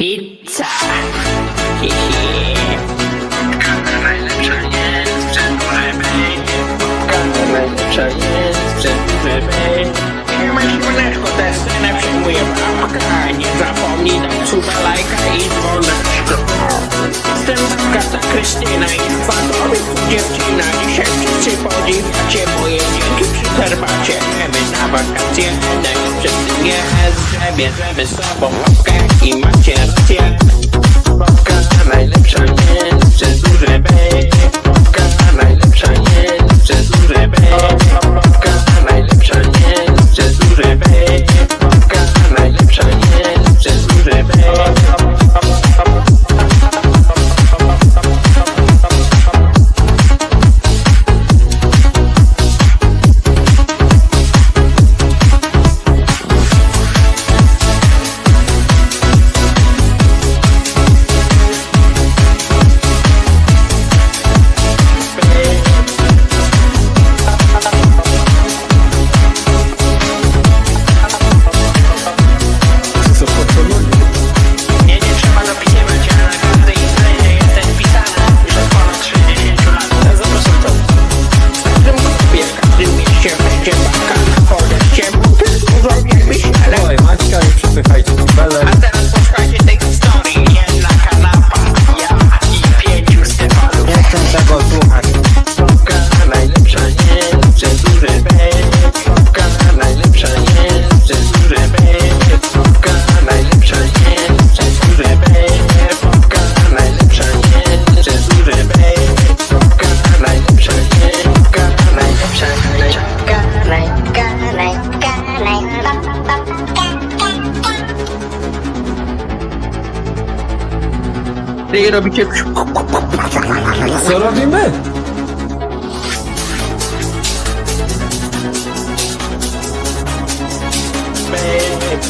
Pizza! Hihi. Najlepsza jest, być. Kaka najlepsza jest, przedłużę być. Siema, siemaneczko, Destynę przyjmuje babka. Nie zapomnij dać suba, lajka i dzwoneczko. Jestem babka, ta Krystyna i kwadowy dziewczyna. Dzisiaj wszyscy podziwiacie moje dzięki przy herbacie. My na wakacje, najlepsze w nie że bierzemy z sobą babkę i macie rację. Lira bir kek. Sana değil mi? Baby.